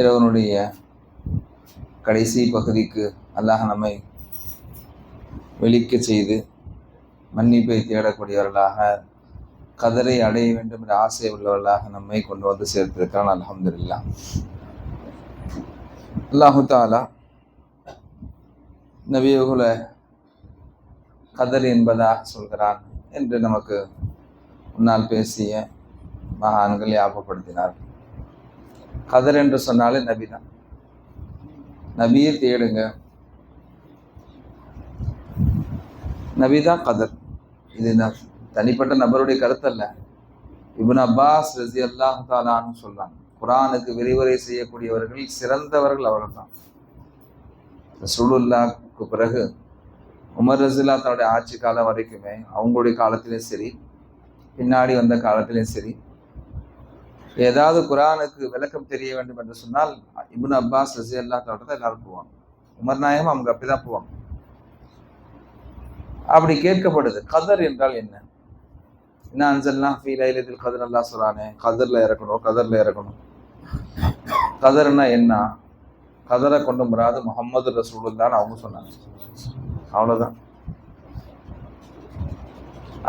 இரவனுடைய கடைசி பகுதிக்கு அல்லாஹ் நம்மை வெளிக்க செய்து மன்னிப்பை தேடக்கூடியவர்களாக கதரை அடைய வேண்டும் என்ற ஆசை உள்ளவர்களாக நம்மை கொண்டு வந்து சேர்த்திருக்கிறான். அலமதுல்லா அல்லாஹு தாலா நபியுகுல கதர் என்பதாக சொல்கிறான் என்று நமக்கு முன்னால் பேசிய மகான்கள் ஞாபகப்படுத்தினார்கள். கதர் என்று சொன்னாலே நபி தான். நபியை தேடுங்க. நபி தான் கதர். இது ந- தனிப்பட்ட நபருடைய கருத்தல்ல. இபுன் அப்பாஸ் ரசி அல்லாஹ் தாலான்னு சொல்றாங்க குரானுக்கு விரிவுரை செய்யக்கூடியவர்கள் சிறந்தவர்கள் அவர்கள் தான் ரசூலுல்லாஹ்க்கு பிறகு உமர் ரசில்லா தன்னுடைய ஆட்சி காலம் வரைக்குமே அவங்களுடைய காலத்திலையும் சரி பின்னாடி வந்த காலத்திலையும் சரி ஏதாவது குரானுக்கு விளக்கம் தெரிய வேண்டும் என்று சொன்னால் இபுன் அப்பாஸ் ரசி அல்லா தான் எல்லாரும் போவாங்க. உமர் நாயகம் அவங்க அப்படிதான் போவாங்க. அப்படி கேட்கப்படுது கதர் என்றால் என்ன? என்ன அஞ்சல்லாம் ஃபீல் லைலத்தில் கதர் அல்லா சொல்றானே கதர்ல இறக்கணும் கதர்ல இறக்கணும். கதர்னா என்ன? கதரை கொண்டு முறாது முகமது ரசூலுல்லான்னு அவங்க சொன்னாங்க. அவ்வளோதான்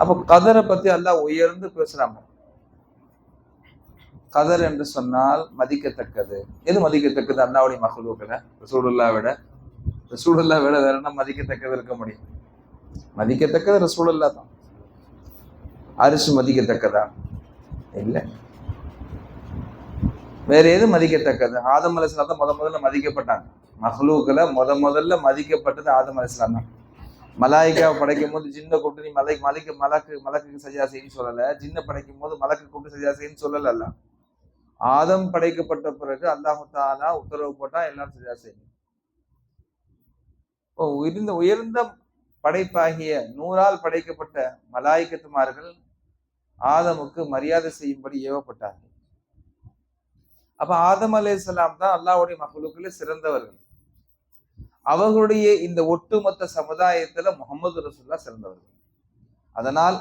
அப்போ கதரை பற்றி எல்லாம் உயர்ந்து பேசுகிறாங்க கதர் என்று சொன்னால் மதிக்கத்தக்கது. எது மதிக்கத்தக்கது? அண்ணாவுடைய மகளுக்களை ரசூலுல்லா விட. ரசூலுல்லா விட வேற என்ன மதிக்கத்தக்கது இருக்க முடியும்? மதிக்கத்தக்கது ரசூலுல்லா தான். அரிசி மதிக்கத்தக்கதா? இல்லை. வேற எது மதிக்கத்தக்கது? ஆதம் அலிஸ்லாம் தான் முத முதல்ல மதிக்கப்பட்டாங்க. மஹ்லூக்கில் முத முதல்ல மதிக்கப்பட்டது ஆதம் அலிஸ்லாம் தான். மலாய்க்காவை படைக்கும் போது ஜின்ன கூப்பிட்டு நீ மலை மலைக்கு மலக்கு மலக்குக்கு சஜா செய்யன்னு சொல்லலை. ஜின்ன படைக்கும் போது மலக்கு கூப்பிட்டு சஜா செய்யன்னு சொல்லல ஆதம் படைக்கப்பட்ட பிறகு அல்லாஹு தாலா உத்தரவு போட்டா எல்லாம் சரியா செய்யும். உயர்ந்த உயர்ந்த படைப்பாகிய நூறால் படைக்கப்பட்ட மலாய்க்கத்துமார்கள் ஆதமுக்கு மரியாதை செய்யும்படி ஏவப்பட்டார்கள். அப்ப ஆதம் சலாம் தான் அல்லாவுடைய மகளுக்குள்ள சிறந்தவர்கள். அவர்களுடைய இந்த ஒட்டுமொத்த சமுதாயத்துல முகமது ரசுல்லா சிறந்தவர்கள். அதனால்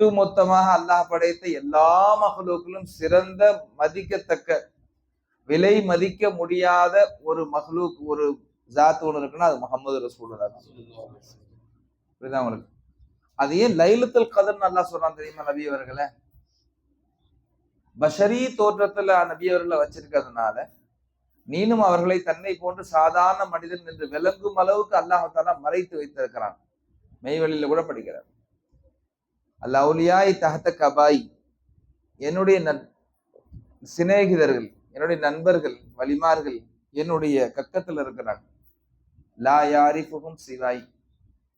ஒட்டுமொத்தமாக அல்லாஹ் படைத்த எல்லா மகளுக்களும் சிறந்த மதிக்கத்தக்க விலை மதிக்க முடியாத ஒரு மஹ்லூக் ஒரு ஜாத்து ஒன்று இருக்குன்னா அது முகமது ரசூலுல்லா புரியுதா உங்களுக்கு? அது ஏன் லைலத்துல் கதர் நல்லா சொல்றான் தெரியுமா நபி அவர்களை? பஷரி தோற்றத்துல நபி அவர்களை வச்சிருக்கிறதுனால நீனும் அவர்களை தன்னை போன்று சாதாரண மனிதன் என்று விளங்கும் அளவுக்கு அல்லாஹாலா மறைத்து வைத்திருக்கிறான். மெய்வெளியில கூட படிக்கிறார் அல்லவுலியாய் தகத்த கபாய். என்னுடைய நன் சிநேகிதர்கள் என்னுடைய நண்பர்கள் வலிமார்கள் என்னுடைய கக்கத்தில் இருக்கிறாங்க. லா யாரிஃபுகும் சிவாய்.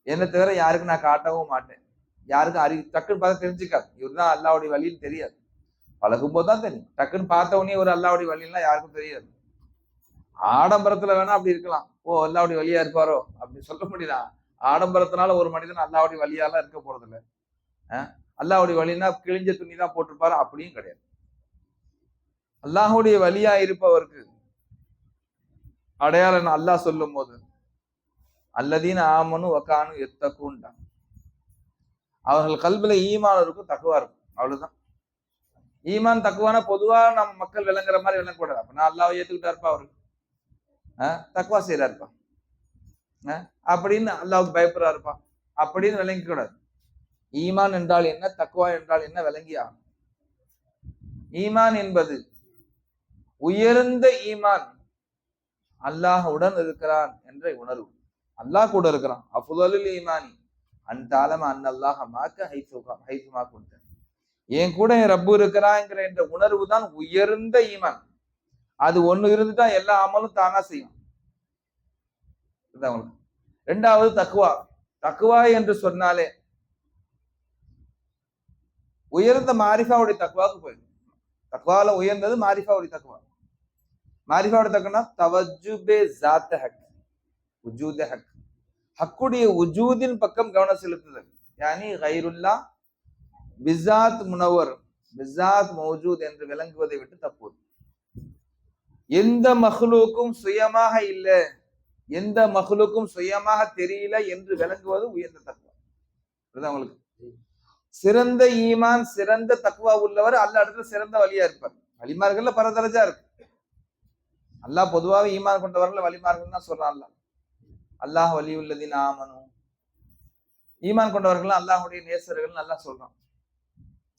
என்னை தவிர யாருக்கு நான் காட்டவும் மாட்டேன். யாருக்கும் அறி டக்குன்னு பார்த்தா தெரிஞ்சுக்காது. இவர் தான் அல்லாவுடைய வழின்னு தெரியாது. பழகும்போது தான் தெரியும். டக்குன்னு பார்த்த உடனே ஒரு அல்லாவுடைய வழின்னா யாருக்கும் தெரியாது. ஆடம்பரத்துல வேணா அப்படி இருக்கலாம். ஓ அல்லாவுடைய வழியா இருப்பாரோ? அப்படின்னு சொல்ல முடியல ஆடம்பரத்தினால ஒரு மனிதன் அல்லாவுடைய வழியாலாம் இருக்க போறதில்லை. அல்லாஹுடைய வழினா வழின்னா கிழிஞ்ச துணி தான் போட்டிருப்பாரு? அப்படியும் கிடையாது. அல்லாஹுடைய வழியா இருப்பவருக்கு அடையாளம் அல்லாஹ் சொல்லும் போது அல்லதீன ஆமனு ஒக்கானு எத்தக்குண்டா அவர்கள் கல்வில ஈமான் இருக்கும் தக்குவா இருக்கும். அவ்வளவுதான். ஈமான் தக்குவானா பொதுவா நம்ம மக்கள் விளங்குற மாதிரி விளங்கக்கூடாது. அப்ப நான் அல்லாவை ஏத்துக்கிட்டா இருப்பா அவரு? ஆஹ் தக்குவா செய்யறா இருப்பா? அப்படின்னு அல்லாவுக்கு பயப்படுறா இருப்பா? அப்படின்னு விளங்க கூடாது ஈமான் என்றால் என்ன? தக்குவா என்றால் என்ன? விளங்கியா? ஈமான் என்பது உயர்ந்த ஈமான் அல்லாஹ் உடன் இருக்கிறான் என்ற உணர்வு. அல்லாஹ் கூட இருக்கிறான். அஃபுதலில் ஈமானி. அன்தாலம அன் அல்லாஹ் மாக்க ஹைசுகா ஹைசுமா கொண்ட என் கூட என் ரப்பு இருக்கிறாங்கிற என்ற உணர்வு தான் உயர்ந்த ஈமான். அது ஒண்ணு இருந்துட்டா எல்லா அமலும் தானா செய்யும். ரெண்டாவது தக்குவா தக்குவா என்று சொன்னாலே உயர்ந்த மாரிஃபாவுடைய தக்குவாவுக்கு போயிடும் தக்குவால உயர்ந்தது மாரிஃபாவுடைய தக்குவா மாரிஃபாவுடைய தக்குனா தவஜுபே ஜாத்த ஹக் உஜூத ஹக் ஹக்குடைய உஜூதின் பக்கம் கவனம் செலுத்துதல் யானி கைருல்லா பிசாத் முனவர் பிசாத் மௌஜூத் என்று விளங்குவதை விட்டு தப்புவது எந்த மகளுக்கும் சுயமாக இல்லை எந்த மகளுக்கும் சுயமாக தெரியல என்று விளங்குவது உயர்ந்த தத்துவம் புரியுதா உங்களுக்கு சிறந்த ஈமான் சிறந்த தக்குவா உள்ளவர் அல்ல இடத்துல சிறந்த வழியா இருப்பார். வழிமார்கள்ல பரதரஜா இருக்கு. அல்லாஹ் பொதுவாக ஈமான் கொண்டவர்கள் வழிமார்கள் தான் சொல்றான் அல்லாஹ். அல்லாஹ் வலி உள்ளதி நாமனும் ஈமான் கொண்டவர்கள் அல்லாஹுடைய நேசர்கள் நல்லா சொல்றான்.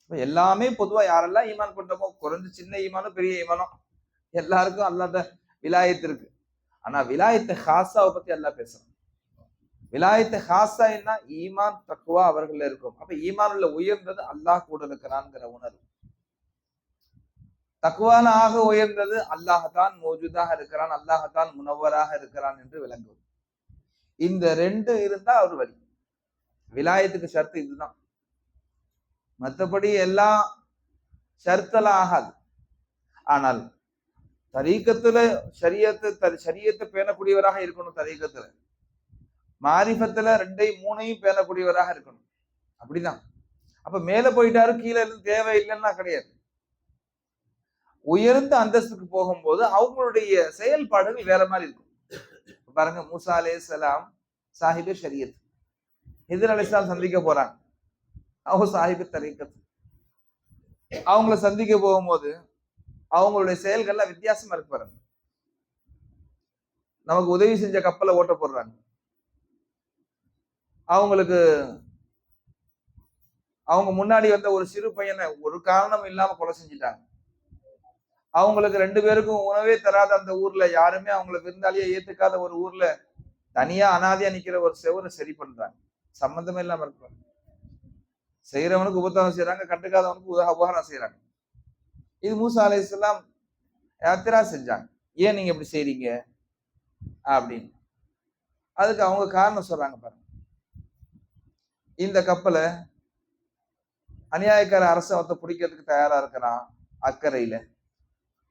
இப்ப எல்லாமே பொதுவா யாரெல்லாம் ஈமான் கொண்டமோ குறைஞ்ச சின்ன ஈமானோ பெரிய ஈமானோ எல்லாருக்கும் அல்லாத விலாயத்து இருக்கு. ஆனா விலாயத்தை ஹாசாவை பத்தி எல்லாம் பேசுறான். விலாயத்தை ஹாசா என்ன ஈமான் தக்குவா அவர்கள் இருக்கும். அப்ப உள்ள உயர்ந்தது அல்லாஹ் கூட இருக்கிறான்ங்கிற உணர்வு. தக்குவான ஆக உயர்ந்தது அல்லாஹத்தான் மோஜூதாக இருக்கிறான் அல்லாஹத்தான் முனவராக இருக்கிறான் என்று விளங்கும். இந்த ரெண்டு இருந்தா அவர் வழி. விலாயத்துக்கு ஷர்த்து இதுதான். மற்றபடி எல்லாம் ஷர்த்தெல்லாம் ஆகாது. ஆனால் தரீக்கத்துல சரியத்தை சரியத்தை பேணக்கூடியவராக இருக்கணும் தரீக்கத்துல. மாரிஃபத்துல ரெண்டையும் மூணையும் பேணக்கூடியவராக இருக்கணும். அப்படிதான். அப்ப மேல போயிட்டாரு கீழே இருந்து தேவை இல்லைன்னா கிடையாது. உயர்ந்த அந்தஸ்துக்கு போகும்போது அவங்களுடைய செயல்பாடுகள் வேற மாதிரி இருக்கும். பாருங்க மூசா அலே சலாம் சாஹிபு ஷரியத். ஹிதர் அலிஸ்லாம் சந்திக்க போறாங்க. அவங்க சாஹிபு தரீக்கத். அவங்கள சந்திக்க போகும்போது அவங்களுடைய செயல்கள்லாம் வித்தியாசமா இருக்கு பாருங்க. நமக்கு உதவி செஞ்ச கப்பலை ஓட்ட போடுறாங்க. அவங்களுக்கு அவங்க முன்னாடி வந்த ஒரு சிறு பையனை ஒரு காரணம் இல்லாம கொலை செஞ்சிட்டாங்க. அவங்களுக்கு ரெண்டு பேருக்கும் உணவே தராத அந்த ஊர்ல யாருமே அவங்கள விருந்தாளியா ஏத்துக்காத ஒரு ஊர்ல தனியா அனாதையா நிக்கிற ஒரு செவரை சரி பண்றாங்க. சம்பந்தமே இல்லாம இருப்பாங்க செய்யறவனுக்கு உபத்தாரம் செய்யறாங்க கட்டுக்காதவனுக்கு உதா உபகாரம் செய்யறாங்க இது மூசா அலை இஸ்லாம் யாத்திரா செஞ்சாங்க. ஏன் நீங்க இப்படி செய்றீங்க? அப்படின்னு. அதுக்கு அவங்க காரணம் சொல்றாங்க பாருங்க. இந்த கப்பலை அநியாயக்கார அரசவத்தை பிடிக்கிறதுக்கு தயாரா இருக்கிறான் அக்கறையில.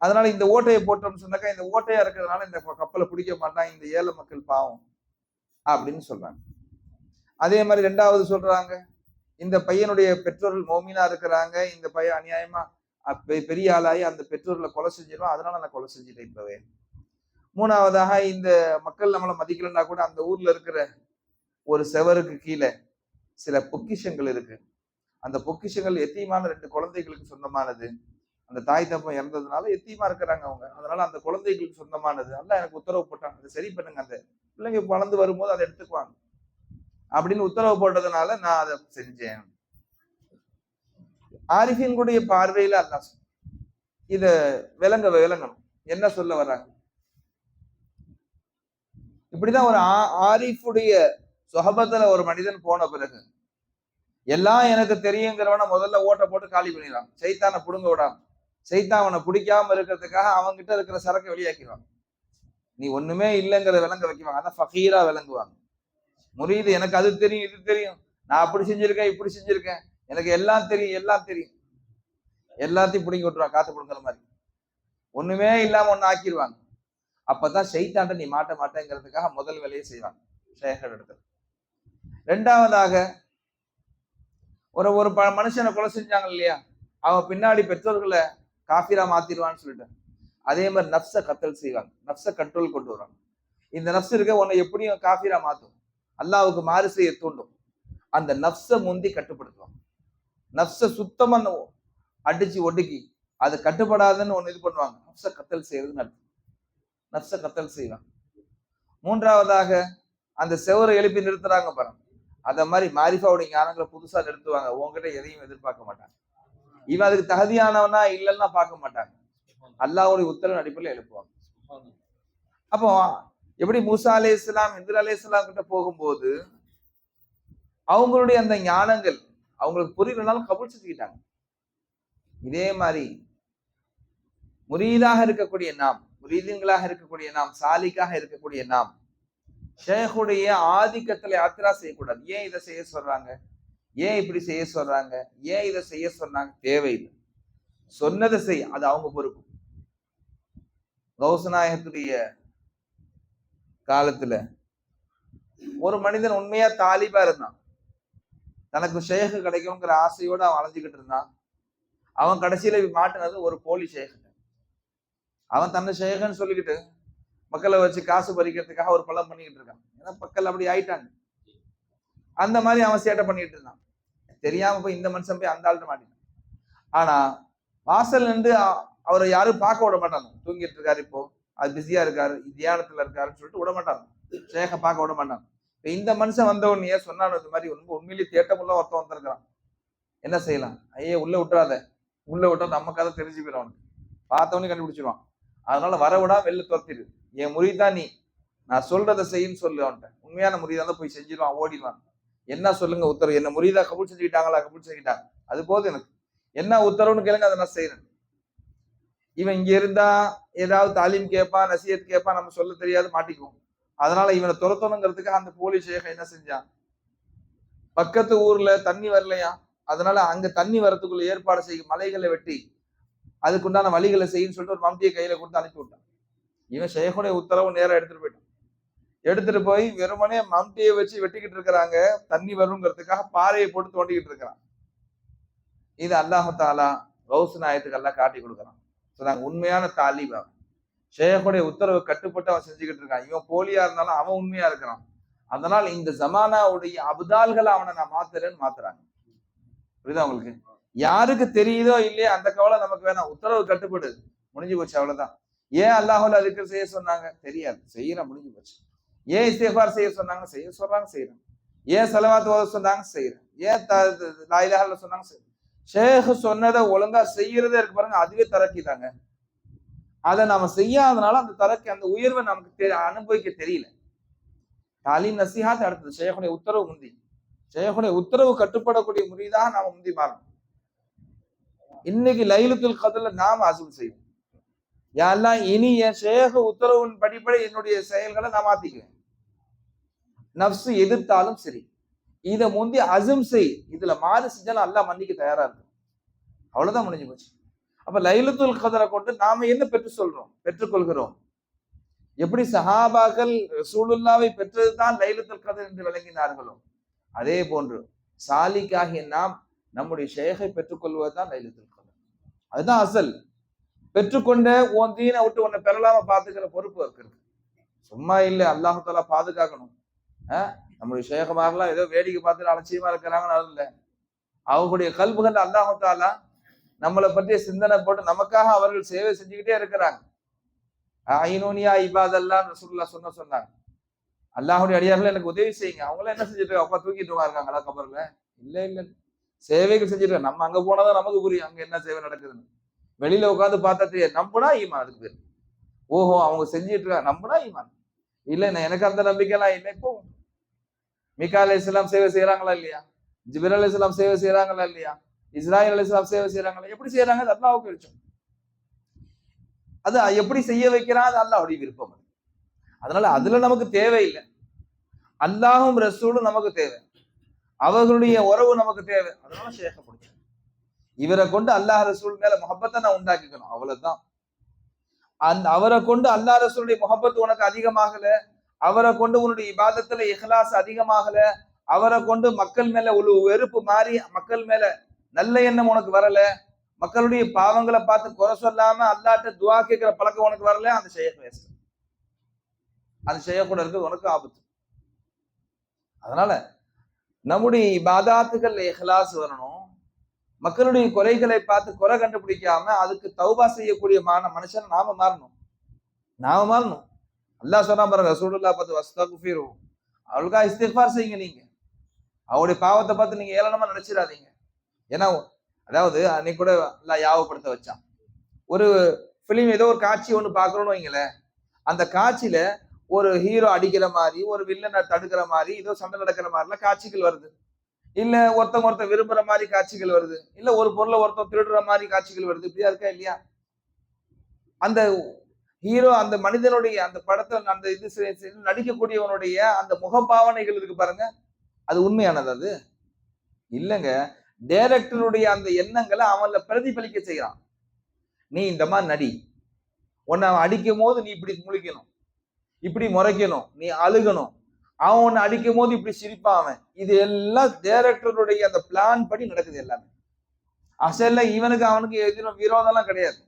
அதனால இந்த ஓட்டையை போட்டோம்னு சொன்னாக்கா இந்த ஓட்டையா இருக்கிறதுனால இந்த கப்பலை பிடிக்க மாட்டான் இந்த ஏழை மக்கள் பாவம் அப்படின்னு சொல்றாங்க. அதே மாதிரி ரெண்டாவது சொல்றாங்க இந்த பையனுடைய பெற்றோர்கள் மோமினா இருக்கிறாங்க இந்த பையன் அநியாயமா பெரிய ஆளாகி அந்த பெற்றோர்களை கொலை செஞ்சிடும் அதனால நான் கொலை செஞ்சுட்டேன் இப்பவே. மூணாவதாக இந்த மக்கள் நம்மளை மதிக்கலன்னா கூட அந்த ஊர்ல இருக்கிற ஒரு செவருக்கு கீழே சில பொக்கிஷங்கள் இருக்கு. அந்த பொக்கிஷங்கள் எத்தியமான ரெண்டு குழந்தைகளுக்கு சொந்தமானது? அந்த தாய் தப்பம் இறந்ததுனால எத்தியமா இருக்கிறாங்க அவங்க? அதனால அந்த குழந்தைகளுக்கு சொந்தமானது. அல்ல எனக்கு உத்தரவு போட்டாங்க. அதை சரி பண்ணுங்க அந்த பிள்ளைங்க வளர்ந்து வரும்போது அதை எடுத்துக்குவாங்க. அப்படின்னு உத்தரவு போட்டதுனால நான் அதை செஞ்சேன். ஆரிஃபின்குடைய பார்வையில அல்லா. இத விளங்க விளங்கணும். என்ன சொல்ல வர்றாங்க? இப்படிதான் ஒரு ஆரிஃபுடைய சொஹபத்துல ஒரு மனிதன் போன பிறகு எல்லாம் எனக்கு தெரியுங்கிறவன முதல்ல ஓட்ட போட்டு காலி பண்ணிடலாம் சைத்தானை புடுங்க விடாம. சைத்தாவனை பிடிக்காம இருக்கிறதுக்காக அவன்கிட்ட இருக்கிற சரக்கை வெளியாக்கிடுவான். நீ ஒண்ணுமே இல்லைங்கிற விளங்க வைக்குவாங்க. அதான் ஃபகீரா விளங்குவாங்க. முறியுது எனக்கு அது தெரியும் இது தெரியும். நான் அப்படி செஞ்சிருக்கேன் இப்படி செஞ்சிருக்கேன். எனக்கு எல்லாம் தெரியும் எல்லாம் தெரியும். எல்லாத்தையும் பிடிங்கி விட்டுருவாங்க காத்து பிடுங்குற மாதிரி. ஒண்ணுமே இல்லாம ஒன்னு ஆக்கிடுவாங்க. அப்பதான் சைத்தாண்ட நீ மாட்ட மாட்டேங்கிறதுக்காக முதல் வேலையை செய்வாங்க சேகர் இடத்துல ரெண்டாவதாக ஒரு ஒரு ப மனுஷனை கொலை செஞ்சாங்க இல்லையா? அவன் பின்னாடி பெற்றோர்களை காஃபிரா மாத்திடுவான்னு சொல்லிட்டு. அதே மாதிரி நப்சை கத்தல் செய்வாங்க. நப்சை கண்ட்ரோல் கொண்டு வருவாங்க. இந்த நப்ஸ் இருக்க உன்னை எப்படியும் காஃபிரா மாத்தும். அல்லாவுக்கு மாறு செய்ய தூண்டும். அந்த நப்சை முந்தி கட்டுப்படுத்துவாங்க. நப்சை சுத்தமாக அடிச்சு ஒடுக்கி அது கட்டுப்படாதுன்னு ஒண்ணு இது பண்ணுவாங்க. நப்சை கத்தல் செய்யறதுன்னு அர்த்தம். நப்சை கத்தல் செய்வாங்க. மூன்றாவதாக அந்த செவரை எழுப்பி நிறுத்துறாங்க பாருங்க. அதை மாதிரி மாரிஃபாவுடைய ஞானங்களை புதுசா நிறுத்துவாங்க. உங்ககிட்ட எதையும் எதிர்பார்க்க மாட்டாங்க. இவன் அதுக்கு தகுதியானவனா இல்லைன்னா பார்க்க மாட்டாங்க. அல்லாவுடைய உத்தரவு அடிப்படையில் எழுப்புவாங்க. அப்போ எப்படி மூசா அலே இஸ்லாம் இந்திர அலே இஸ்லாம் கிட்ட போகும்போது அவங்களுடைய அந்த ஞானங்கள் அவங்களுக்கு புரியலனாலும் கபுல் செஞ்சுக்கிட்டாங்க. இதே மாதிரி முரீதாக இருக்கக்கூடிய நாம் முரீதுங்களாக இருக்கக்கூடிய நாம் சாலிக்காக இருக்கக்கூடிய நாம் ஷேகுடைய ஆதிக்கத்துல யாத்திரா செய்யக்கூடாது. ஏன் இதை செய்ய சொல்றாங்க? ஏன் இப்படி செய்ய சொல்றாங்க? ஏன் இதை செய்ய சொன்னாங்க? தேவையில்லை. சொன்னதை செய் அது அவங்க பொறுப்பு. கௌசநாயகத்துடைய காலத்துல ஒரு மனிதன் உண்மையா தாலிபா இருந்தான். தனக்கு ஷேகு கிடைக்குங்கிற ஆசையோட அவன் அலைஞ்சுக்கிட்டு இருந்தான். அவன் கடைசியில மாட்டினது ஒரு போலி ஷேகு அவன் தன்னை ஷேகன்னு சொல்லிக்கிட்டு மக்களை வச்சு காசு பறிக்கிறதுக்காக ஒரு பலம் பண்ணிக்கிட்டு இருக்கான் ஏன்னா மக்கள் அப்படி ஆயிட்டாங்க. அந்த மாதிரி அவன் சேட்டை பண்ணிட்டு இருந்தான். தெரியாம போய் இந்த மனுஷன் போய் அந்த ஆள்கிட்ட மாட்டினான் ஆனா வாசல் நின்று அவரை யாரும் பார்க்க விட மாட்டாங்க. தூங்கிட்டு இருக்காரு இப்போ. அது பிஸியா இருக்காரு. தியானத்துல இருக்காருன்னு சொல்லிட்டு விட மாட்டாங்க. சேக பார்க்க விட மாட்டாங்க. இப்ப இந்த மனுஷன் வந்த உடனே சொன்னான் இந்த மாதிரி ரொம்ப உண்மையிலேயே தேட்டமுள்ள ஒருத்தன் வந்திருக்கிறான். என்ன செய்யலாம்? ஐயே உள்ள விட்டுறாத. உள்ள விட்டா நம்ம கதை தெரிஞ்சு போயிடும் அவனுக்கு. பார்த்தவனே கண்டுபிடிச்சிருவான். அதனால வரவிடா வெளில துரத்திடு. என் முறிதான் நீ. நான் சொல்றதை செய்யுன்னு சொல்லு அவன்கிட்ட. உண்மையான முறிதான் தான் போய் செஞ்சிருவான் ஓடிடுவான் என்ன சொல்லுங்க உத்தரவு? என்ன முறியதா கபூல் செஞ்சுக்கிட்டாங்களா? கபூல் செஞ்சுக்கிட்டாங்க அது போதும் எனக்கு. என்ன உத்தரவுன்னு கேளுங்க அதை நான் செய்யறேன் இவன் இங்க இருந்தா ஏதாவது தாலீம் கேட்பான் நசீத் கேட்பான் நம்ம சொல்ல தெரியாது மாட்டிக்குவோம். அதனால இவனை துரத்தணுங்கிறதுக்கு அந்த போலீஸ் சேக என்ன செஞ்சான்? பக்கத்து ஊர்ல தண்ணி வரலையா? அதனால அங்க தண்ணி வரத்துக்குள்ள ஏற்பாடு செய்யும் மலைகளை வெட்டி அதுக்குண்டான வழிகளை செய்யுன்னு சொல்லிட்டு ஒரு மம்டியை கையில கொடுத்து அனுப்பி விட்டான். இவன் ஷேகுடைய உத்தரவு நேரம் எடுத்துட்டு போயிட்டான். எடுத்துட்டு போய் வெறுமனே மம்டியை வச்சு வெட்டிக்கிட்டு இருக்கிறாங்க தண்ணி வருங்கிறதுக்காக பாறையை போட்டு தோண்டிக்கிட்டு இருக்கிறான். இது அல்லாஹாலா கௌசு நாயத்துக்கு எல்லாம் காட்டி கொடுக்குறான். சொன்னாங்க உண்மையான தாலிப். அவன் ஷேகுடைய உத்தரவு கட்டுப்பட்டு அவன் செஞ்சுக்கிட்டு இருக்கான். இவன் போலியா இருந்தாலும் அவன் உண்மையா இருக்கிறான். அதனால் இந்த ஜமானாவுடைய அபுதால்களை அவனை நான் மாத்துறேன்னு மாத்துறாங்க. புரியுதா உங்களுக்கு? யாருக்கு தெரியுதோ இல்லையோ அந்த கவலை நமக்கு வேணாம். உத்தரவு கட்டுப்படு. முடிஞ்சு போச்சு அவ்வளவுதான். ஏன் அல்லாஹுல அதுக்கு செய்ய சொன்னாங்க? தெரியாது. செய்யற முடிஞ்சு போச்சு. ஏன் இஸ்தேஃபார் செய்ய சொன்னாங்க? செய்ய சொல்றாங்க செய்யறேன். ஏன் செலவாத்து ஓத சொன்னாங்க? செய்யறேன். ஏன் லாயிலாக சொன்னாங்க? செய்யறேன். ஷேக் சொன்னதை ஒழுங்கா செய்யறதே இருக்கு பாருங்க. அதுவே தரக்கி தாங்க அதை நாம செய்யாதனால அந்த தரக்கி அந்த உயர்வை நமக்கு தெரிய அனுபவிக்க தெரியல. தாலி நசிஹாத் அடுத்தது. ஷேகுடைய உத்தரவு முந்தி. ஷேகுடைய உத்தரவு கட்டுப்படக்கூடிய முறைதான் நாம முந்தி மாறணும் இன்னைக்கு லைலுத்துல் கதில் நாம் அசுல் செய்வோம். யாரெல்லாம் இனி என் சேக உத்தரவின் படிப்படை என்னுடைய செயல்களை நான் மாத்திக்குவேன். நப்சு எதிர்த்தாலும் சரி இதை முந்தி அசும் செய் இதுல மாறு செஞ்சாலும் அல்லா மன்னிக்க தயாரா இருக்கும் அவ்வளவுதான் முடிஞ்சு போச்சு. அப்ப லைலத்துல் கதரை கொண்டு நாம என்ன பெற்று சொல்றோம்? பெற்றுக்கொள்கிறோம் எப்படி சஹாபாக்கள் சூழுல்லாவை பெற்றதுதான் லைலத்துல் கதர் என்று விளங்கினார்களோ அதே போன்று சாலிக்காகிய நாம் நம்முடைய ஷேகை பெற்றுக்கொள்வதுதான் லைலத்துல் கதர். அதுதான் அசல். பெற்றுக்கொண்ட உன் தீனை விட்டு உன்னை பெறலாம பாத்துக்கிற பொறுப்பு இருக்கிறது சும்மா இல்லை அல்லாஹாலா பாதுகாக்கணும். நம்முடைய ஷேகமாரெல்லாம் ஏதோ வேடிக்கை பார்த்துட்டு அலட்சியமா இருக்கிறாங்கன்னு இல்லை. அவங்களுடைய கல்புகள் அல்லாஹாலா நம்மளை பற்றிய சிந்தனை போட்டு நமக்காக அவர்கள் சேவை செஞ்சுக்கிட்டே இருக்கிறாங்க. ஐநூனியா இபாதல்லாம் ரசூலுல்லாஹ் சொன்ன சொன்னாங்க. அல்லாஹுடைய அடியார்கள் எனக்கு உதவி செய்யுங்க. அவங்களாம் என்ன செஞ்சுட்டு அப்பா தூக்கிட்டு இருக்காங்களா கபர்ல. இல்லை இல்லை. சேவைகள் செஞ்சுட்டு நம்ம அங்க போனாதான் நமக்கு புரியும். அங்க என்ன சேவை நடக்குதுன்னு. வெளியில உட்காந்து பார்த்தா தெரியாது நம்புனா ஈமான் அதுக்கு பேர். ஓஹோ அவங்க செஞ்சுட்டு இருக்கா நம்புனா ஈமான். இல்ல எனக்கு அந்த நம்பிக்கைலாம் இல்லை இப்போ. மிகா அலி இஸ்லாம் சேவை செய்யறாங்களா இல்லையா? ஜிபிர் அலி இஸ்லாம் சேவை செய்யறாங்களா இல்லையா? இஸ்ராயல் அலி இஸ்லாம் சேவை செய்யறாங்களா எப்படி செய்யறாங்க அது அல்லாவுக்கு வெளிச்சம் அது எப்படி செய்ய வைக்கிறான்? அது அல்லாஹ்வுடைய விருப்பம் அதனால அதுல நமக்கு தேவையில்லை. அல்லாஹும் ரசூலும் நமக்கு தேவை. அவர்களுடைய உறவு நமக்கு தேவை. அதனால ஷேக பிடிச்சேன் இவரை கொண்டு அல்லாஹ் ரசூல் மேல முகப்பத்தை நான் உண்டாக்கிக்கணும். அவ்வளவுதான். அந்த அவரை கொண்டு அல்லாஹ் ரசூலுடைய முகப்பத்து உனக்கு அதிகமாகல. அவரை கொண்டு உன்னுடைய இபாதத்துல இஹ்லாஸ் அதிகமாகல. அவரை கொண்டு மக்கள் மேல ஒரு வெறுப்பு மாறி மக்கள் மேல நல்ல எண்ணம் உனக்கு வரல. மக்களுடைய பாவங்களை பார்த்து குறை சொல்லாம அல்லாட்ட துவா கேட்கிற பழக்கம் உனக்கு வரல. அந்த செய்ய வேஸ்ட் அது செய்யக்கூட இருக்கு உனக்கு ஆபத்து. அதனால நம்முடைய இபாதாத்துகள் இஹ்லாஸ் வரணும். மக்களுடைய குறைகளை பார்த்து குறை கண்டுபிடிக்காம அதுக்கு தௌபா செய்யக்கூடிய மான மனுஷன் நாம மாறணும். நாம மாறணும். அல்லாஹ் சொன்னா பாருங்க சூடுல்லா பார்த்து வஸ்தகுஃபிரு. அவளுக்கா இஸ்திஃபார் செய்யுங்க நீங்க. அவருடைய பாவத்தை பார்த்து நீங்க ஏளனமா நினைச்சிடாதீங்க. ஏன்னா அதாவது அன்னைக்கு கூட எல்லாம் யாவப்படுத்த வச்சான். ஒரு பிலிம் ஏதோ ஒரு காட்சி ஒன்று பார்க்குறோன்னு வைங்களேன். அந்த காட்சியில ஒரு ஹீரோ அடிக்கிற மாதிரி ஒரு வில்லனை தடுக்கிற மாதிரி ஏதோ சண்டை நடக்கிற மாதிரிலாம் காட்சிகள் வருது. இல்ல ஒருத்தன் ஒருத்தன் விரும்புற மாதிரி காட்சிகள் வருது. இல்ல ஒரு பொருளை ஒருத்தன் திருடுற மாதிரி காட்சிகள் வருது. இப்படியா இருக்கா இல்லையா? அந்த ஹீரோ அந்த மனிதனுடைய அந்த படத்தை அந்த இது நடிக்கக்கூடியவனுடைய அந்த முகபாவனைகள் இருக்கு பாருங்க. அது உண்மையானது அது? இல்லைங்க. டைரக்டருடைய அந்த எண்ணங்களை அவன்ல பிரதிபலிக்க செய்யறான். நீ இந்த மாதிரி நடி. உன்னை அவன் அடிக்கும் போது நீ இப்படி முழிக்கணும். இப்படி முறைக்கணும் நீ அழுகணும். அவன் உன்னை அடிக்கும் போது இப்படி சிரிப்பான் அவன். இது எல்லாம் டேரக்டருடைய அந்த பிளான் படி நடக்குது எல்லாமே. அசல்ல இவனுக்கு அவனுக்கு எதிரும் விரோதம்லாம் கிடையாது.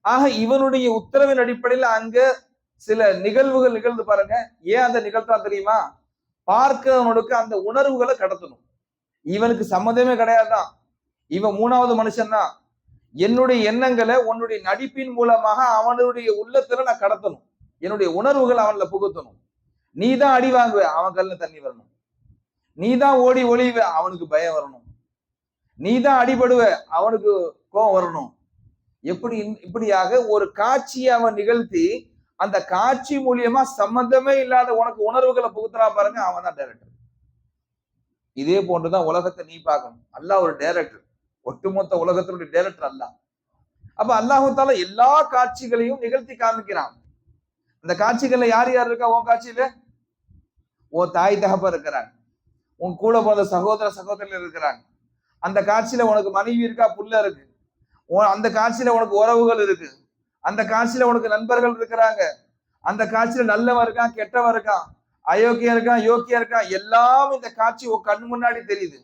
ஆக இவனுடைய உத்தரவின் அடிப்படையில் அங்க சில நிகழ்வுகள் நிகழ்ந்து பாருங்க. ஏன் அந்த நிகழ்த்தா தெரியுமா? பார்க்கிறவனுக்கு அந்த உணர்வுகளை கடத்தணும். இவனுக்கு சம்மந்தமே கிடையாதுதான். இவன் மூணாவது மனுஷன் தான் என்னுடைய எண்ணங்களை உன்னுடைய நடிப்பின் மூலமாக அவனுடைய உள்ளத்துல நான் கடத்தணும். என்னுடைய உணர்வுகள் அவன்ல புகுத்தணும். நீ தான் அடி வாங்குவ அவன் கல்ல தண்ணி வரணும். நீ தான் ஓடி ஒளிவ அவனுக்கு பயம் வரணும். நீ தான் அடிபடுவ அவனுக்கு கோபம் வரணும். எப்படி இப்படியாக ஒரு காட்சியை அவன் நிகழ்த்தி அந்த காட்சி மூலியமா சம்பந்தமே இல்லாத உனக்கு உணர்வுகளை புகுத்துறா பாருங்க அவன் தான் டைரக்டர் இதே போன்றுதான் உலகத்தை நீ பார்க்கணும். அல்லாஹ் ஒரு டைரக்டர் ஒட்டுமொத்த உலகத்தினுடைய டைரக்டர் அல்லாஹ். அப்ப அல்லாஹால எல்லா காட்சிகளையும் நிகழ்த்தி காமிக்கிறான். அந்த காட்சிகள்ல யார் யார் இருக்கா உன் காட்சியில? உன் தாய் தகப்ப இருக்கிறாங்க. உன் கூட பிறந்த சகோதர சகோதரர்கள் இருக்கிறாங்க. அந்த காட்சியில உனக்கு மனைவி இருக்கா? புள்ள இருக்கு. அந்த காட்சியில உனக்கு உறவுகள் இருக்கு. அந்த காட்சியில உனக்கு நண்பர்கள் இருக்கிறாங்க. அந்த காட்சியில நல்லவன் இருக்கான் கெட்டவன் இருக்கான் அயோக்கியம் இருக்கான் யோக்கியம் இருக்கான். எல்லாம் இந்த காட்சி உன் கண் முன்னாடி தெரியுது.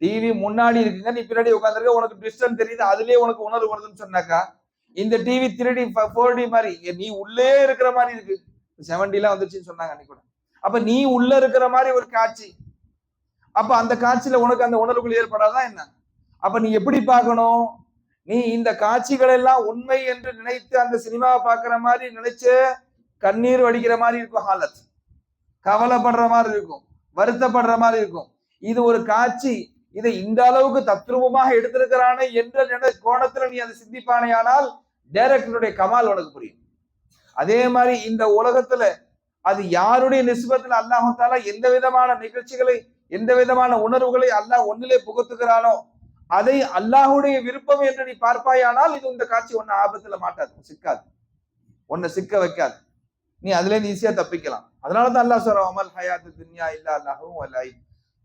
டிவி முன்னாடி இருக்குங்க நீ பின்னாடி உட்காந்துருக்க உனக்கு டிஸ்டன் தெரியுது. அதுலயே உனக்கு உணர்வு வருதுன்னு சொன்னாக்கா இந்த டிவி த்ரீ ஃபோர் டி மாதிரி. நீ உள்ளே இருக்கிற மாதிரி இருக்கு. செவன்டி எல்லாம் சொன்னாங்க அன்னைக்கு கூட. அப்ப நீ உள்ள இருக்கிற மாதிரி ஒரு காட்சி. அப்ப அந்த காட்சியில உனக்கு அந்த உணர்வுகள் ஏற்படாதான் என்ன? அப்ப நீ எப்படி பார்க்கணும்? நீ இந்த காட்சிகள் எல்லாம் உண்மை என்று நினைத்து அந்த சினிமாவை பார்க்கிற மாதிரி நினைச்சு கண்ணீர் வடிக்கிற மாதிரி இருக்கும் ஹாலத். கவலைப்படுற மாதிரி இருக்கும். வருத்தப்படுற மாதிரி இருக்கும். இது ஒரு காட்சி. இதை இந்த அளவுக்கு தத்ரூபமாக எடுத்திருக்கிறானே என்ற கோணத்துல நீ அதை சிந்திப்பானே ஆனால் டைரக்டருடைய கமால் உனக்கு புரியும். அதே மாதிரி இந்த உலகத்துல அது யாருடைய நிஸ்பத்தில் அல்லாஹால எந்த விதமான நிகழ்ச்சிகளை எந்த விதமான உணர்வுகளை அல்லாஹ் ஒன்னிலே புகுத்துகிறானோ அதை அல்லாஹுடைய விருப்பம் என்று நீ பார்ப்பாயானால் இது இந்த காட்சி ஒன்னு ஆபத்துல மாட்டாது சிக்காது. உன்னை சிக்க வைக்காது. நீ அதுல ஈஸியா தப்பிக்கலாம். அதனாலதான் அல்லாஹ் சொல்ற அமல் ஹயாத்து துன்யா இல்லா அல்லாஹும் அல்லாஹ்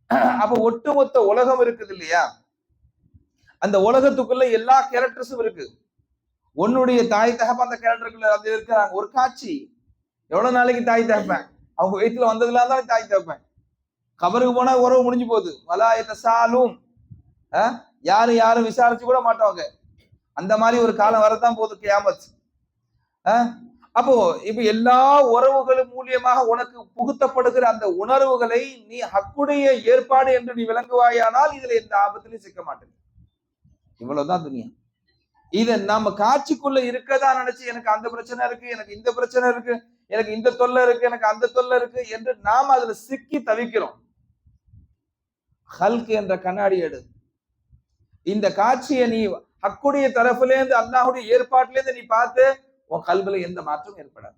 அப்ப ஒட்டுமொத்த உலகம் இருக்குது இல்லையா? அந்த உலகத்துக்குள்ள எல்லா கேரக்டர்ஸும் இருக்கு. உன்னுடைய தாய் தகப்ப அந்த கேரக்டருக்குள்ள அது இருக்கிறாங்க. ஒரு காட்சி. எவ்வளவு நாளைக்கு தாய் தகப்பேன்? அவங்க வயிற்றுல வந்ததுல தான் தாய் தகப்பேன். கபருக்கு போனா உறவு முடிஞ்சு போகுது. வலாயத்த சாலும். யாரும் யாரும் விசாரிச்சு கூட மாட்டவங்க அந்த மாதிரி ஒரு காலம் வரதான் போகுது கியாமத். அப்போ இப்ப எல்லா உறவுகளும் மூலியமாக உனக்கு புகுத்தப்படுகிற அந்த உணர்வுகளை நீ ஹக்குடைய ஏற்பாடு என்று நீ விளங்குவாயானால் இதுல எந்த ஆபத்திலையும் சிக்க மாட்டேன். இவ்வளவுதான் துணியா இத நம்ம காட்சிக்குள்ள இருக்கதா நினைச்சு எனக்கு அந்த பிரச்சனை இருக்கு எனக்கு இந்த பிரச்சனை இருக்கு எனக்கு இந்த தொல்லை இருக்கு எனக்கு அந்த தொல்லை இருக்கு என்று நாம் அதுல சிக்கி தவிக்கிறோம். ஹல்க் என்ற கண்ணாடி எடு. இந்த காட்சியை நீ ஹக்குடைய தரப்புலேருந்து அல்லாஹுடைய ஏற்பாட்டிலேருந்து நீ பார்த்து உன் கல்வில எந்த மாற்றமும் ஏற்படாது.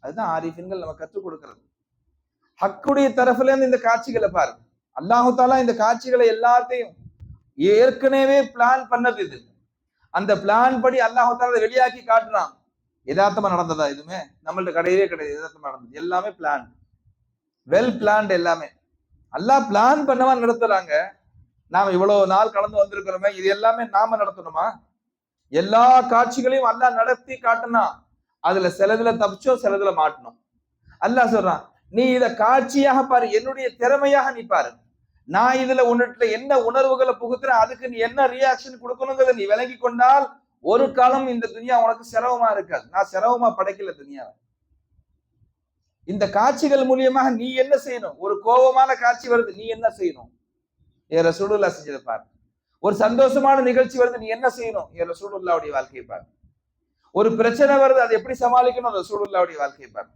அதுதான் ஆரிஃபின்கள் நம்ம கற்றுக் கொடுக்கிறது. ஹக்குடைய தரப்புல இருந்து இந்த காட்சிகளை பாருங்க அல்லாஹு தாலா இந்த காட்சிகளை எல்லாத்தையும் ஏற்கனவே பிளான் பண்ணது இது. அந்த பிளான் படி அல்லாஹு தாலா வெளியாக்கி காட்டுறான். யதார்த்தமா நடந்ததா எதுவுமே? நம்மள்ட்ட கிடையவே கிடையாது. யதார்த்தமா நடந்தது. எல்லாமே பிளான் வெல் பிளான்ட் எல்லாமே. அல்லாஹ் பிளான் பண்ணவா நடத்துறாங்க. நாம இவ்வளவு நாள் கலந்து வந்திருக்கிறோமே. இது எல்லாமே நாம நடத்தணுமா? எல்லா காட்சிகளையும் அல்லாஹ் நடத்தி காட்டினா அதுல சிலதுல தப்பிச்சோம் சிலதுல மாட்டணும் அல்லாஹ் சொல்றான் நீ இத காட்சியாக பாரு என்னுடைய திறமையாக நீ பாரு. நான் இதுல உன்னிட்ட என்ன உணர்வுகளை புகுத்துறேன் அதுக்கு நீ என்ன ரியாக்ஷன் கொடுக்கணுங்கிறத நீ விளங்கி கொண்டால் ஒரு காலம் இந்த துனியா உனக்கு சிரமமா இருக்காது. நான் சிரமமா படைக்கல துனியாவை. இந்த காட்சிகள் மூலியமாக நீ என்ன செய்யணும்? ஒரு கோபமான காட்சி வருது நீ என்ன செய்யணும்? ஏற சுடுலா செஞ்சதை பாரு. ஒரு சந்தோஷமான நிகழ்ச்சி வருது நீ என்ன செய்யணும்? என் ரசூலுல்லாவுடைய வாழ்க்கையை பாரு. ஒரு பிரச்சனை வருது அதை எப்படி சமாளிக்கணும் ரசூலுல்லாவுடைய வாழ்க்கையை பாரு.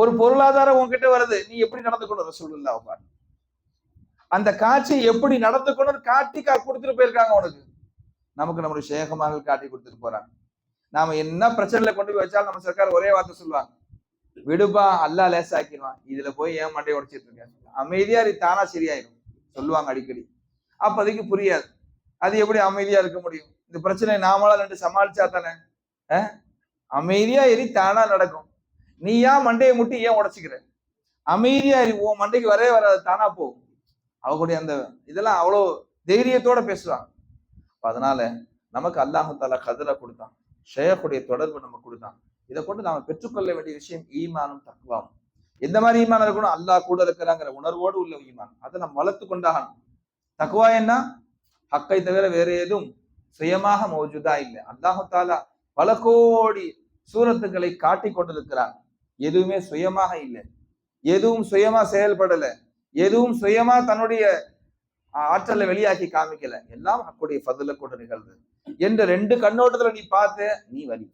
ஒரு பொருளாதாரம் உன்கிட்ட வருது நீ எப்படி நடந்துக்கணும் ரசூலுல்லாவை பாரு. அந்த காட்சி எப்படி நடந்துக்கணும் காட்டி கா கொடுத்துட்டு போயிருக்காங்க உனக்கு. நமக்கு நம்முடைய சேகமாக காட்டி கொடுத்துட்டு போறாங்க. நாம என்ன பிரச்சனையில கொண்டு போய் வச்சாலும் நம்ம சர்க்கார் ஒரே வார்த்தை சொல்லுவாங்க. விடுபா அல்லா லேசாக்கிடுவான். இதுல போய் ஏன் மண்டையை உடைச்சிட்டு இருக்கேன் அமைதியா தானா சரியாயிடும் சொல்லுவாங்க அடிக்கடி. அப்போதைக்கு புரியாது. அது எப்படி அமைதியா இருக்க முடியும்? இந்த பிரச்சனை நாமளா ரெண்டு சமாளிச்சா தானே? அமைதியா எரி தானா நடக்கும். நீ ஏன் மண்டையை முட்டி ஏன் உடச்சிக்கிற? அமைதியா எரி உன் மண்டைக்கு வரவே வராது தானா போகும் அவங்களுடைய அந்த இதெல்லாம் அவ்வளோ தைரியத்தோட பேசுவாங்க அதனால நமக்கு அல்லாஹால கதில கொடுத்தான். ஷேகுடைய தொடர்பு நம்ம கொடுத்தான். இதை கொண்டு நாம பெற்றுக்கொள்ள வேண்டிய விஷயம் ஈமானும் தக்குவாகும் எந்த மாதிரி ஈமான் இருக்கணும்? அல்லாஹ் கூட இருக்கிறாங்கிற உணர்வோடு உள்ள ஈமான். அதை நம்ம வளர்த்து கொண்டாகணும் தக்குவா என்ன? ஹக்கை தவிர வேற ஏதும் சுயமாக மௌஜூதா இல்லை. அல்லாஹாலா பல கோடி சூரத்துக்களை காட்டி கொண்டிருக்கிறார். எதுவுமே சுயமாக இல்லை. எதுவும் சுயமா செயல்படல. எதுவும் சுயமா தன்னுடைய ஆற்றலை வெளியாக்கி காமிக்கல. எல்லாம் ஹக்குடைய பதில கொண்டு நிகழ்வு என்ற ரெண்டு கண்ணோட்டத்துல நீ பார்த்த நீ வலி.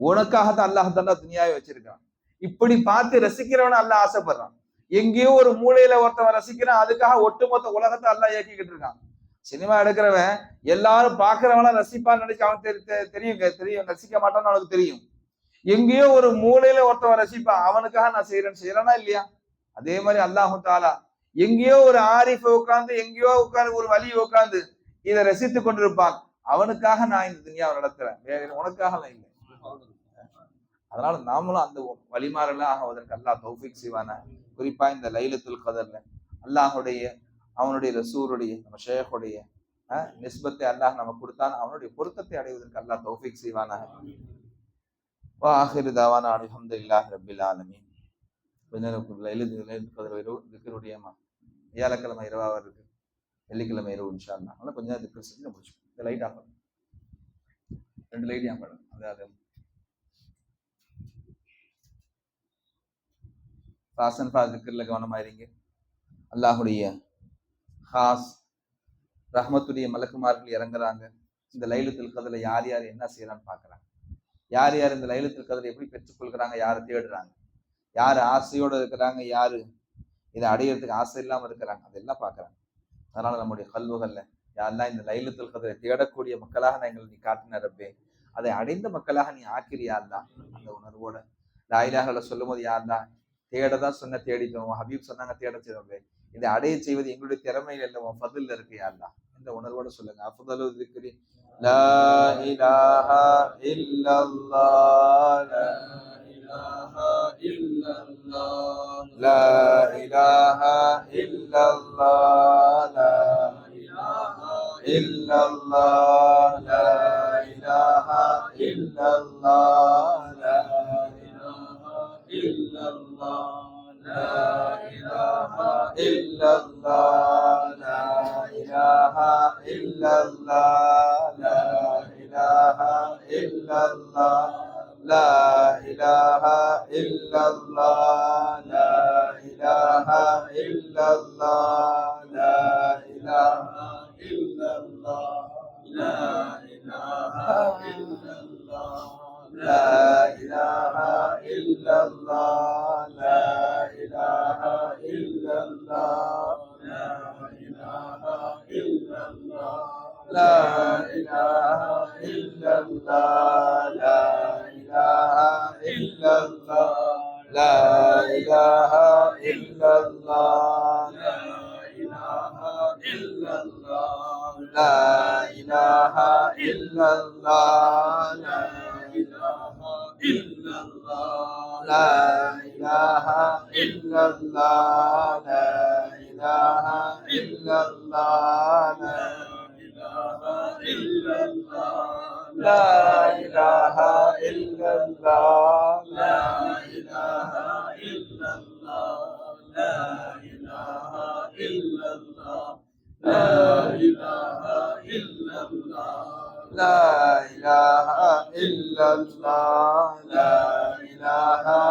உனக்காகத்தான் அல்லாஹ் தந்தா துணியாவே வச்சிருக்கான் இப்படி பார்த்து ரசிக்கிறவன அல்ல ஆசைப்படுறான். எங்கேயோ ஒரு மூலையில ஒருத்தவன் ரசிக்கிறான். அதுக்காக ஒட்டுமொத்த உலகத்தை அல்லாஹ் இயக்கிக்கிட்டு இருக்கான். சினிமா எடுக்கிறவன் எல்லாரும் பாக்குறவனா ரசிப்பான்னு நினைச்சு அவன் தெரியும். தெரியும். ரசிக்க மாட்டான்னு அவனுக்கு தெரியும். எங்கேயோ ஒரு மூலையில ஒருத்தவன் ரசிப்பான். அவனுக்காக நான் செய்யறேன்னு செய்யறேனா இல்லையா? அதே மாதிரி அல்லாஹு தாலா எங்கேயோ ஒரு ஆரிஃப உட்காந்து எங்கேயோ உட்காந்து ஒரு வழி உட்காந்து இதை ரசித்து கொண்டிருப்பான். அவனுக்காக நான் இந்த துணியாவை நடத்துறேன். வேற உனக்காக இல்லை. அதனால நாமளும் அந்த வழிமாறலாம் ஆகுவதற்கு அல்லாஹ் தௌஃபிக் செய்வான. குறிப்பா இந்த லைலத்துல் கதர்ல அல்லாஹுடைய அவனுடைய ரசூருடைய நம்ம ஷேഖுடைய நிஸ்பத்தை அல்லாஹ் நம்ம கொடுத்தான் அவனுடைய பொருத்தத்தை அடைவதற்கு அல்லாஹ் தௌஃபிக் செய்வானாக. வாஹிரு தாவான அலமதுல்லாஹ் ரபில் ஆலமீன். திக்கருடைய வியாழக்கிழமை இரவாக இருக்கு. வெள்ளிக்கிழமை இரவு இன்ஷா அதனால கொஞ்சம் நேரம் திக்கர் செஞ்சு முடிச்சுக்கோம் இந்த லைட் ஆஃப் ரெண்டு லைட் ஆஃப் அதாவது அது ஃபாசன் ஃபா திக்கரில் கவனமாயிருங்க அல்லாஹுடைய ஹாஸ் ரஹமத்துடைய மலக்குமார்கள் இறங்குறாங்க. இந்த லைலத்தில் கதில் யார் யார் என்ன செய்யறான்னு பார்க்குறாங்க. யார் யார் இந்த லைலத்தில் கதில் எப்படி பெற்றுக்கொள்கிறாங்க யார் தேடுறாங்க. யார் ஆசையோடு இருக்கிறாங்க யார் இதை அடையிறதுக்கு ஆசை இல்லாமல் இருக்கிறாங்க அதெல்லாம் பார்க்குறாங்க. அதனால் நம்முடைய கல்வுகள்ல யாரெல்லாம் இந்த லைலத்தில் கதிரை தேடக்கூடிய மக்களாக நான் எங்களை நீ காட்டின ரப்பே அதை அடைந்த மக்களாக நீ ஆக்கிறியா அந்த உணர்வோட. லாயிலாக சொல்லும் போது யாருதான் தேடதான் சொன்ன தேடிட்டோம் ஹபீப் சொன்னாங்க தேட செய்வோம் இதை அடைய செய்வது எங்களுடைய திறமையில் இல்லை உன் பதில் இருக்கு யாருலா இந்த உணர்வோட சொல்லுங்க. அஃதலு திக்ரி லா இலாஹா இல்லல்லாஹ். லா இலாஹா இல்லல்லாஹ். லா இல்லல்லாஹ். லா இலாஹா இல்லல்லாஹ். la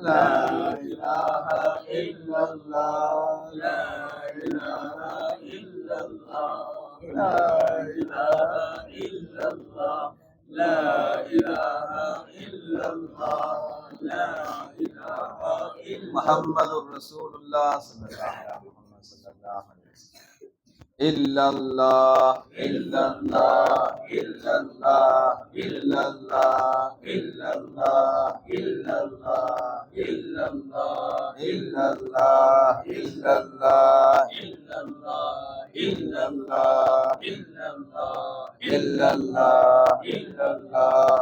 لا إله إلا الله لا محمد رسول الله صلى الله عليه صلى وسلم. إلا الله إلا الله إلا الله إلا الله إلا الله إلا الله إلا الله إلا الله إلا الله إلا الله إلا الله إلا الله إلا الله إلا الله.